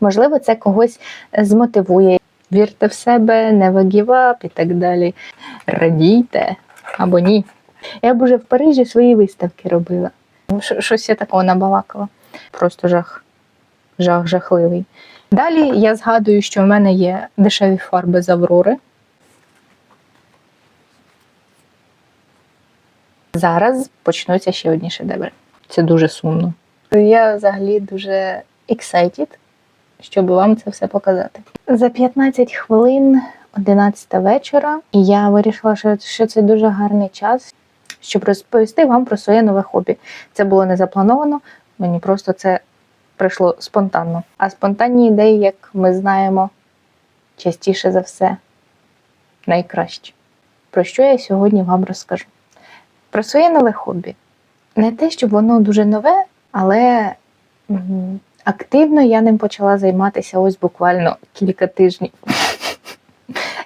Можливо, це когось змотивує. Вірте в себе, не up і так далі. Радійте або ні. Я б уже в Парижі свої виставки робила. Ну, Щось я такого набалакала. Просто жах. Жах жахливий. Далі я згадую, що в мене є дешеві фарби з Аврори. Зараз почнуться ще одні шедеври. Це дуже сумно. Я взагалі дуже excited, щоб вам це все показати. За 15 хвилин 11 вечора, і я вирішила, що, це дуже гарний час, щоб розповісти вам про своє нове хобі. Це було не заплановано, мені просто це прийшло спонтанно. А спонтанні ідеї, як ми знаємо, частіше за все найкращі. Про що я сьогодні вам розкажу? Про своє нове хобі. Не те, щоб воно дуже нове, але активно я ним почала займатися ось буквально кілька тижнів.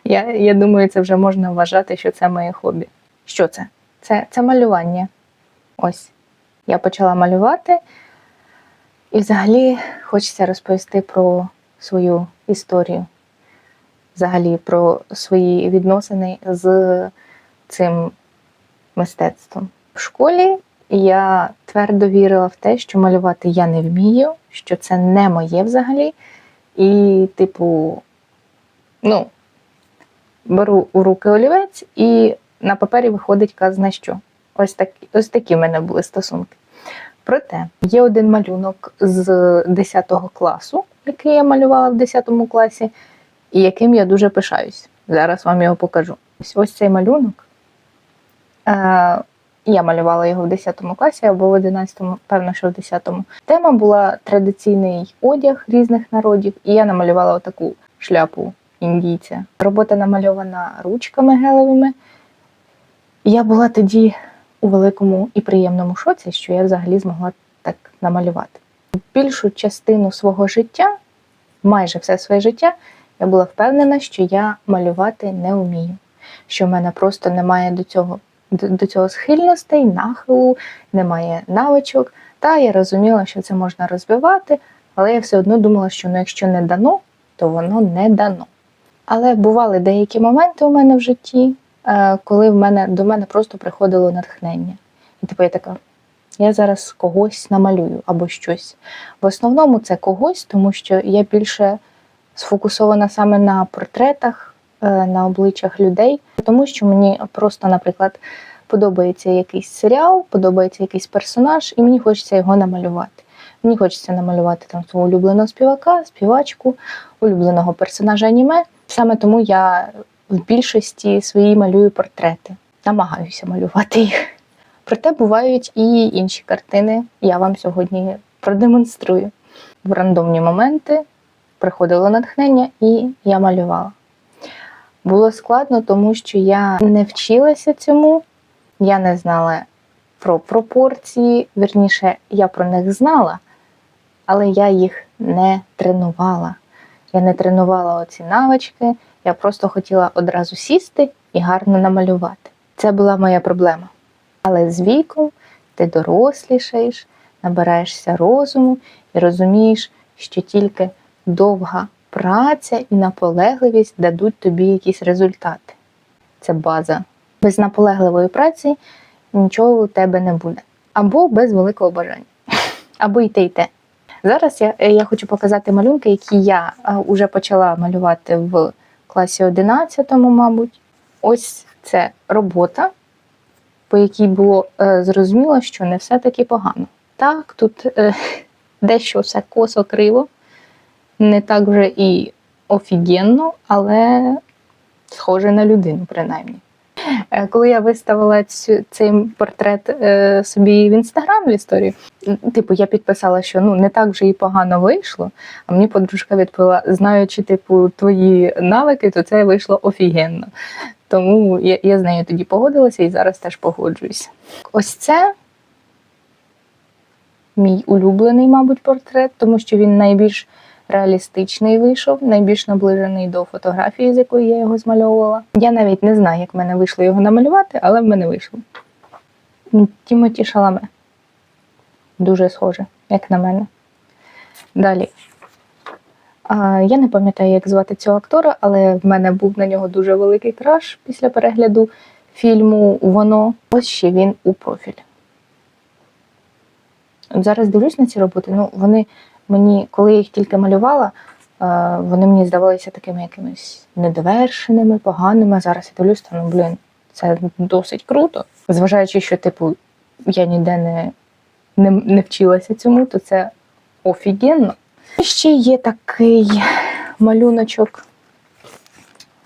Я, я думаю, це вже можна вважати, що це моє хобі. Що це? Це, це малювання. Ось. Я почала малювати, і взагалі хочеться розповісти про свою історію, взагалі про свої відносини з цим мистецтвом. В школі я твердо вірила в те, що малювати я не вмію, що це не моє взагалі. І, типу, ну, беру у руки олівець, і на папері виходить казна що. Ось, так, ось такі в мене були стосунки. Проте є один малюнок з 10 класу, який я малювала в 10 класі, і яким я дуже пишаюсь. Зараз вам його покажу. Ось, ось цей малюнок. Я малювала його в 10 класі або в 11, певно, що в 10. Тема була традиційний одяг різних народів, і я намалювала отаку шляпу індійця. Робота намальована ручками гелевими. Я була тоді у великому і приємному шоці, що я взагалі змогла так намалювати. Більшу частину свого життя, майже все своє життя, я була впевнена, що я малювати не вмію, що в мене просто немає до цього до, цього схильностей, нахилу, немає навичок. Та я розуміла, що це можна розвивати, але я все одно думала, що ну, якщо не дано, то воно не дано. Але бували деякі моменти у мене в житті, е, коли в мене, до мене просто приходило натхнення. І типу я така, я зараз когось намалюю або щось. В основному це когось, тому що я більше сфокусована саме на портретах, на обличчях людей, тому що мені просто, наприклад, подобається якийсь серіал, подобається якийсь персонаж, і мені хочеться його намалювати. Мені хочеться намалювати там свого улюбленого співака, співачку, улюбленого персонажа аніме. Саме тому я в більшості своїй малюю портрети, намагаюся малювати їх. Проте бувають і інші картини. Я вам сьогодні продемонструю. В рандомні моменти приходило натхнення, і я малювала. Було складно, тому що я не вчилася цьому, я не знала про пропорції, вірніше, я про них знала, але я їх не тренувала. Я не тренувала оці навички, я просто хотіла одразу сісти і гарно намалювати. Це була моя проблема. Але з віком ти дорослішаєш, набираєшся розуму і розумієш, що тільки довга праця і наполегливість дадуть тобі якісь результати. Це база. Без наполегливої праці нічого у тебе не буде. Або без великого бажання. Або й те, й те. Зараз я, я хочу показати малюнки, які я вже почала малювати в класі 11, мабуть. Ось це робота, по якій було е, зрозуміло, що не все таки погано. Так, тут е, дещо все косо криво, не так вже і офігенно, але схоже на людину, принаймні. Е, Коли я виставила цю, цей портрет е, собі в інстаграм в історію, м, типу, я підписала, що ну не так вже і погано вийшло. А мені подружка відповіла: знаючи, типу, твої навики, то це вийшло офігенно. Тому я, я з нею тоді погодилася і зараз теж погоджуюсь. Ось це мій улюблений, мабуть, портрет, тому що він найбільш реалістичний вийшов, найбільш наближений до фотографії, з якої я його змальовувала. Я навіть не знаю, як в мене вийшло його намалювати, але в мене вийшло. Тімоті Шаламе. Дуже схоже, як на мене. Далі. Я не пам'ятаю, як звати цього актора, але в мене був на нього дуже великий краш після перегляду фільму Воно. Ось ще він у профіль. От зараз дивлюсь на ці роботи. Ну, вони мені, коли я їх тільки малювала, е, вони мені здавалися такими якимись недовершеними, поганими. Зараз я дивлюсь, ну блін, це досить круто. Зважаючи, що, типу, я ніде не, не, не вчилася цьому, то це офігенно. Ще є такий малюночок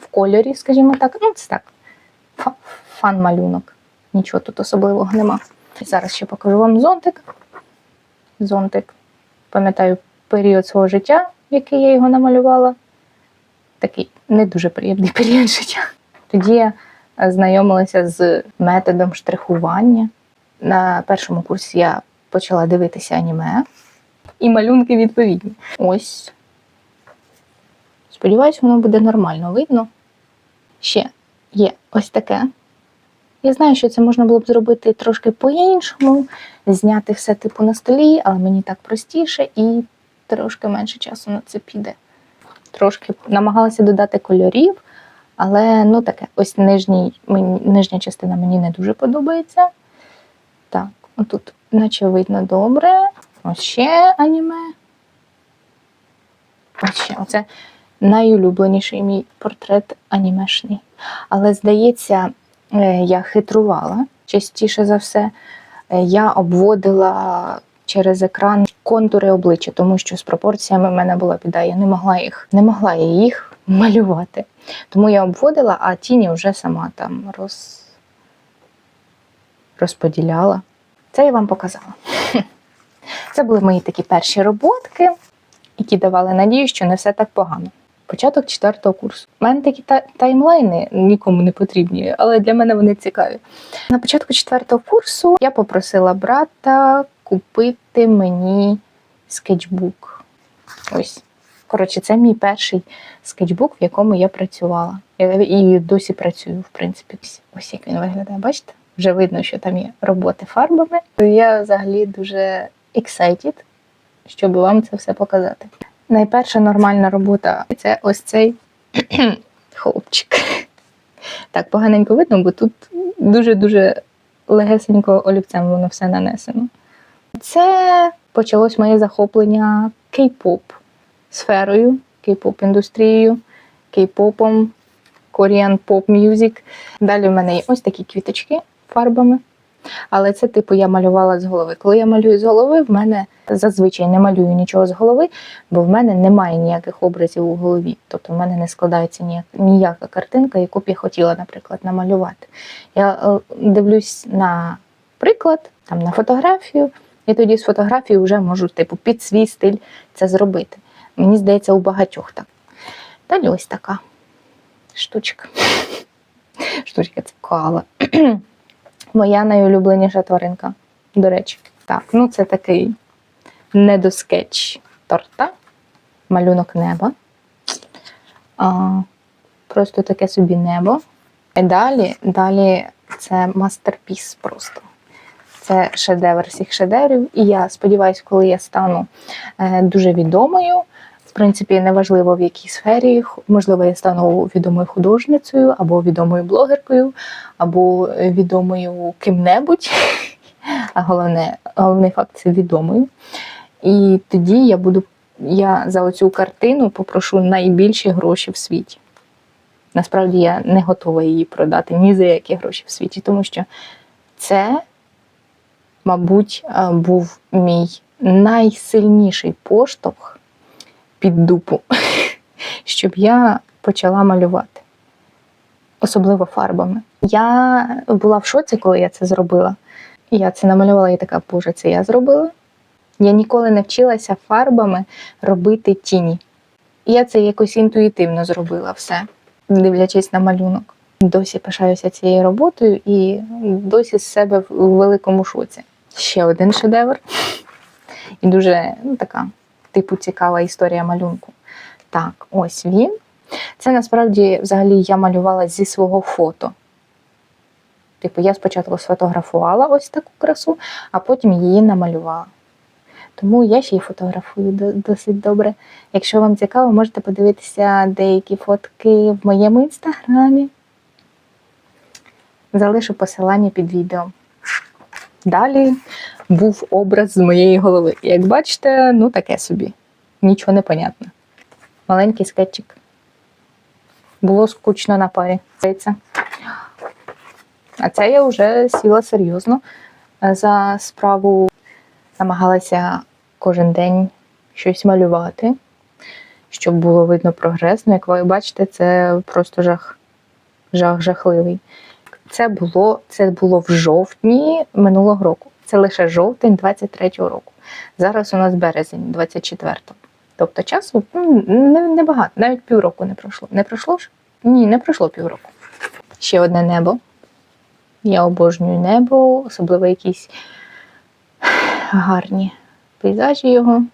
в кольорі, скажімо так. Ну, це так, фан-малюнок. Нічого тут особливого нема. Зараз ще покажу вам зонтик. Зонтик. Пам'ятаю період свого життя, який я його намалювала. Такий не дуже приємний період життя. Тоді я е, знайомилася з методом штрихування. На першому курсі я почала дивитися аніме. І малюнки відповідні. Ось. Сподіваюсь, воно буде нормально видно. Ще є ось таке. Я знаю, що це можна було б зробити трошки по-іншому, зняти все типу на столі, але мені так простіше і трошки менше часу на це піде. Трошки намагалася додати кольорів, але ну таке, ось нижній, нижня частина мені не дуже подобається. Так, отут, наче видно добре. Ось ще аніме. Ось ще. Оце найулюбленіший мій портрет анімешний. Але, здається, я хитрувала частіше за все. Е, Я обводила через екран контури обличчя, тому що з пропорціями в мене була біда. Я не могла їх, не могла я їх малювати. Тому я обводила, а тіні вже сама там роз... розподіляла. Це я вам показала. Це були мої такі перші роботки, які давали надію, що не все так погано. Початок четвертого курсу. У мене такі та- таймлайни нікому не потрібні, але для мене вони цікаві. На початку четвертого курсу я попросила брата купити мені скетчбук. Ось. Коротше, це мій перший скетчбук, в якому я працювала. Я і досі працюю, в принципі. Ось як він виглядає, бачите? Вже видно, що там є роботи фарбами. Я взагалі дуже excited, щоб вам це все показати. Найперша нормальна робота це ось цей хлопчик. Так, поганенько видно, бо тут дуже-дуже легесенько олівцем воно все нанесено. Це почалось моє захоплення кей-поп сферою, кей-поп індустрією, кей-попом, Korean pop music. Далі в мене є ось такі квіточки фарбами. Але це, типу, я малювала з голови. Коли я малюю з голови, в мене зазвичай не малюю нічого з голови, бо в мене немає ніяких образів у голові. Тобто в мене не складається ніяк, ніяка картинка, яку б я хотіла, наприклад, намалювати. Я е, дивлюсь на приклад, там на фотографію, і тоді з фотографії вже можу, типу, під свій стиль це зробити. Мені здається, у багатьох так. Далі ось така штучка. Штучка це коала. Моя найулюбленіша тваринка, до речі. Так, ну це такий недоскетч торта, малюнок неба. А, просто таке собі небо. І далі, далі це мастерпіс просто. Це шедевр всіх шедеврів. І я сподіваюся, коли я стану е, дуже відомою. Принципі, неважливо в якій сфері, можливо, я стану відомою художницею, або відомою блогеркою, або е, відомою ким-небудь. А головне, головний факт це відомою. І тоді я буду, я за оцю картину попрошу найбільші гроші в світі. Насправді я не готова її продати ні за які гроші в світі, тому що це, мабуть, е, був мій найсильніший поштовх під дупу, щоб я почала малювати, особливо фарбами. Я була в шоці, коли я це зробила. Я це намалювала і така, боже, це я зробила. Я ніколи не вчилася фарбами робити тіні. Я це якось інтуїтивно зробила все, дивлячись на малюнок. Досі пишаюся цією роботою і досі з себе в великому шоці. Ще один шедевр. І дуже ну, така, типу, цікава історія малюнку. Так, ось він. Це насправді взагалі я малювала зі свого фото. Типу, я спочатку сфотографувала ось таку красу, а потім її намалювала. Тому я ще й фотографую досить добре. Якщо вам цікаво, можете подивитися деякі фотки в моєму інстаграмі. Залишу посилання під відео. Далі був образ з моєї голови. Як бачите, ну таке собі. Нічого не понятно. Маленький скетчик. Було скучно на парі. А це я вже сіла серйозно е, за справу. Намагалася кожен день щось малювати, щоб було видно прогрес. Ну, як ви бачите, це просто жах. Жах жахливий. Це було, це було в жовтні минулого року. Це лише жовтень 23-го року. Зараз у нас березень 24-го. Тобто часу ну, не- небагато, навіть півроку не пройшло. Не пройшло ж? Ні, не пройшло півроку. Ще одне небо. Я обожнюю небо, особливо якісь гарні пейзажі його.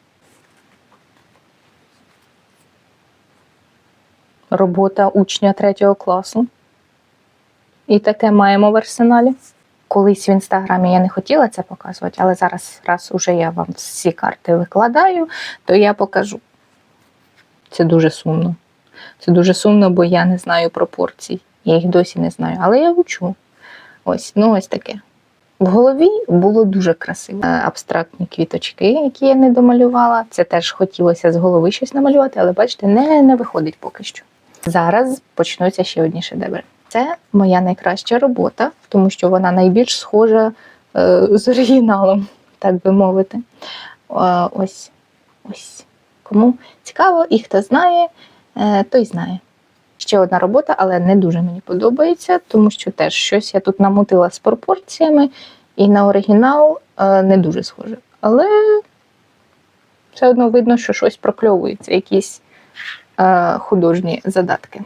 Робота учня третього класу. І таке маємо в арсеналі. Колись в інстаграмі я не хотіла це показувати, але зараз, раз уже я вам всі карти викладаю, то я покажу. Це дуже сумно. Це дуже сумно, бо я не знаю пропорцій. Я їх досі не знаю, але я учу. Ось, ну ось таке. В голові було дуже красиво. Е, Абстрактні квіточки, які я не домалювала. Це теж хотілося з голови щось намалювати, але бачите, не, не виходить поки що. Зараз почнуться ще одні шедеври. Це моя найкраща робота, тому що вона найбільш схожа е, з оригіналом, так би мовити. Ось, ось. Кому цікаво і хто знає, е, той знає. Ще одна робота, але не дуже мені подобається, тому що теж щось я тут намутила з пропорціями, і на оригінал е, не дуже схоже. Але все одно видно, що щось прокльовується, якісь художні задатки.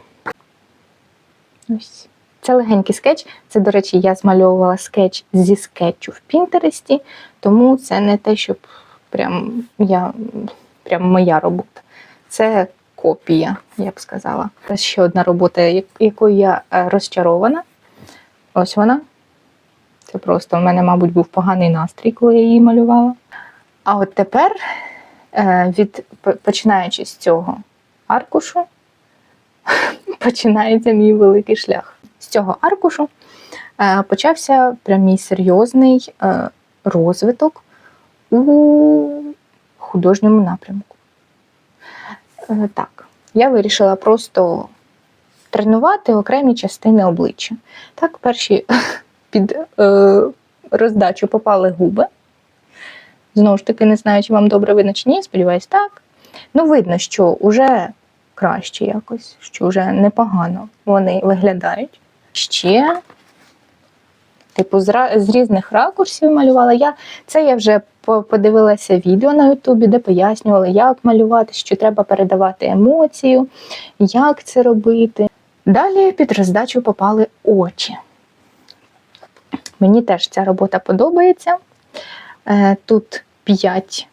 Ось. Це легенький скетч. Це, до речі, я змальовувала скетч зі скетчу в Пінтересті, тому це не те, щоб прям я прям моя робота. Це копія, я б сказала. Ось ще одна робота, якою я е, розчарована. Ось вона. Це просто в мене, мабуть, був поганий настрій, коли я її малювала. А от тепер, е, від, починаючи з цього аркушу, починається мій великий шлях. З цього аркушу е, почався прям мій серйозний е, розвиток у художньому напрямку. Е, Так, я вирішила просто тренувати окремі частини обличчя. Так, перші під роздачу попали губи. Знову ж таки, не знаю, чи вам добре видно чи ні, сподіваюсь, так. Ну, видно, що вже краще якось, що вже непогано вони виглядають. Ще, типу, з, різних ракурсів малювала. Я, це я вже подивилася відео на Ютубі, де пояснювали, як малювати, що треба передавати емоцію, як це робити. Далі під роздачу попали очі. Мені теж ця робота подобається. Е, Тут 5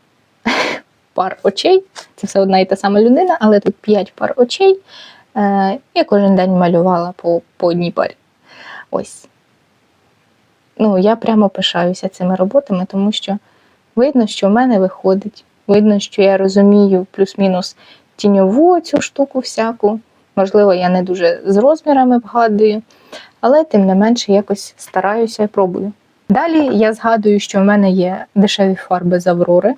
пар очей. Це все одна і та сама людина, але тут 5 пар очей. Е, Я кожен день малювала по, по одній парі. Ось. Ну, я прямо пишаюся цими роботами, тому що видно, що в мене виходить. Видно, що я розумію плюс-мінус тіньову цю штуку всяку. Можливо, я не дуже з розмірами вгадую, але тим не менше якось стараюся і пробую. Далі я згадую, що в мене є дешеві фарби з Аврори,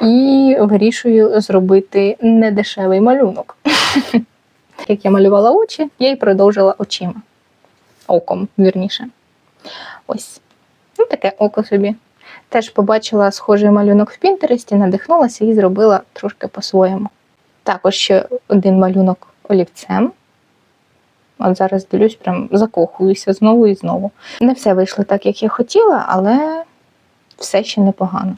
і вирішую зробити недешевий малюнок. Як я малювала очі, я і продовжила очима. Оком, вірніше. Ось. Ну, таке око собі. Теж побачила схожий малюнок в Пінтересті, надихнулася і зробила трошки по-своєму. Також ще один малюнок олівцем. От зараз дивлюсь, прям закохуюся знову і знову. Не все вийшло так, як я хотіла, але все ще непогано.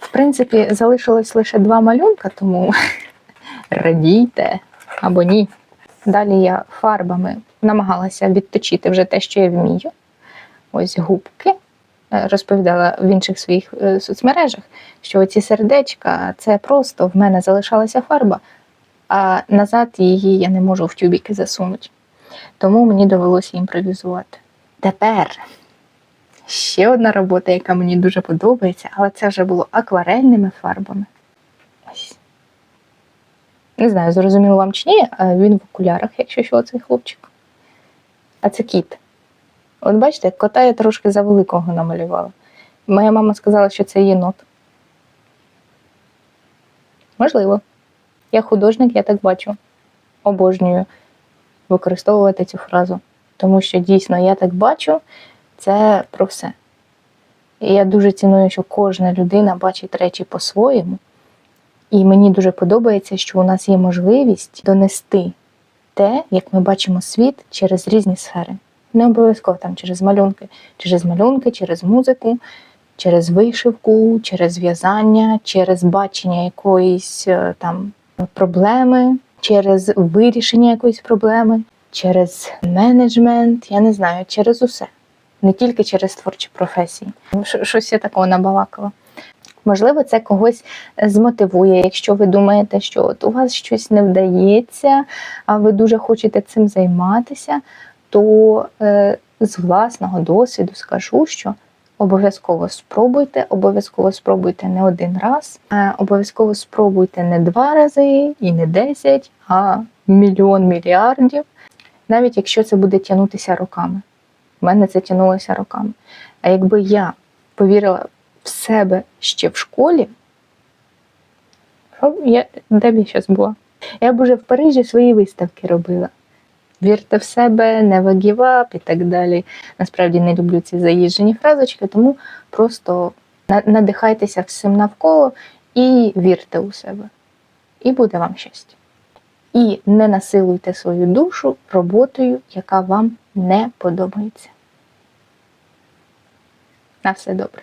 В принципі, залишилось лише два малюнка, тому радійте або ні. Далі я фарбами намагалася відточити вже те, що я вмію. Ось губки. Е, Розповідала в інших своїх е, соцмережах, що ці сердечка це просто в мене залишалася фарба, а назад її я не можу в тюбіки засунути. Тому мені довелося імпровізувати. Тепер ще одна робота, яка мені дуже подобається, але це вже було акварельними фарбами. Не знаю, зрозуміло вам чи ні, він в окулярах, якщо що, цей хлопчик. А це кіт. От бачите, кота я трошки за великого намалювала. Моя мама сказала, що це єнот. Можливо. Я художник, я так бачу. Обожнюю використовувати цю фразу. Тому що дійсно я так бачу, це про все. І я дуже ціную, що кожна людина бачить речі по-своєму. І мені дуже подобається, що у нас є можливість донести те, як ми бачимо світ через різні сфери. Не обов'язково там через малюнки, через малюнки, через музику, через вишивку, через в'язання, через бачення якоїсь е, там проблеми, через вирішення якоїсь проблеми, через менеджмент, я не знаю, через усе. Не тільки через творчі професії. Щось я такого набалакала. Можливо, це когось змотивує, якщо ви думаєте, що от у вас щось не вдається, а ви дуже хочете цим займатися, то е, з власного досвіду скажу, що обов'язково спробуйте, обов'язково спробуйте не один раз, е, обов'язково спробуйте не два рази і не десять, а мільйон мільярдів, навіть якщо це буде тягнутися роками. У мене це тягнулося роками. А якби я повірила в себе ще в школі, б я, де б я зараз була? Я б уже в Парижі свої виставки робила. Вірте в себе, не up і так далі. Насправді не люблю ці заїжджені фразочки, тому просто надихайтеся всім навколо і вірте у себе. І буде вам щастя. І не насилуйте свою душу роботою, яка вам не подобається. На все добре.